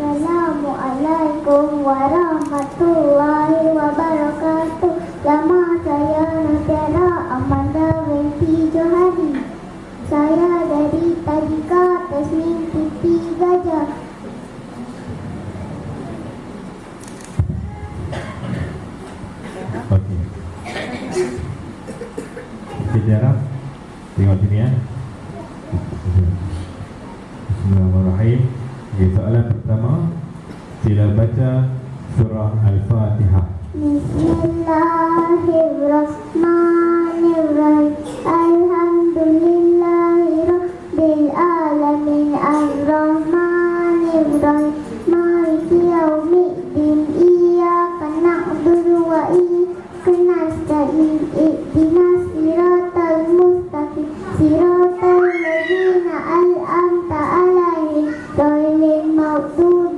Assalamualaikum warahmatullahi wabarakatuh Nama saya Nutera Amanda Wenti Johari Saya dari Tadika Tasmin Piti Gajah Okey. Okey. Tengok sini ya. Okey, soalan pertama. Sila baca surah Al-Fatihah. Bismillahirrahmanirrahim. Alhamdulillahirabbil alamin arrahmanirrahim. Maliki yaumiddin. Iyyaka na'budu wa iyyaka nasta'in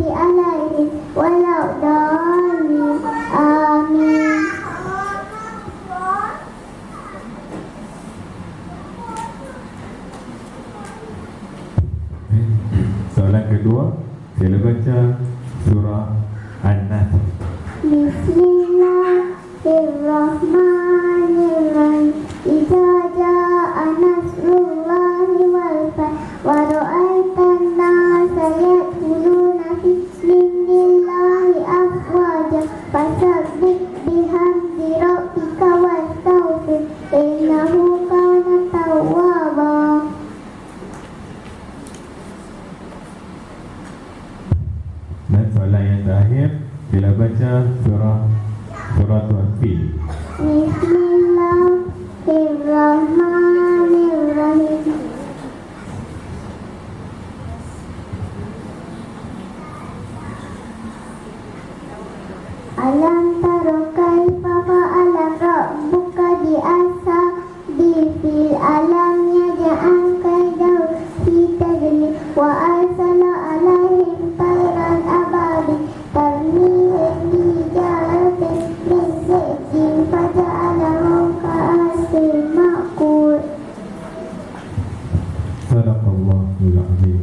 maghdubi 'alaihim waladdallin amin Eh, Soalan kedua. Sila baca surah An-Nasr. Bismillahirrahmanirrahim Iza ja'a nasrullahi wal fath Wa ra'aitan nasa Fasabbih bihamdi rabbika wastaghfir Innahu kana tawwaba Dan soalan yang terakhir. Sila baca surah surah Al-Fil. Bismillahirrahmanirrahim Alam taro papa alam buka di asa di fil alam ya jangan kay daw si tadi wa asala alaihi pairan abadi tarmi di jalate mese jin pada alam ka asil makul. Sadaqallahul azim.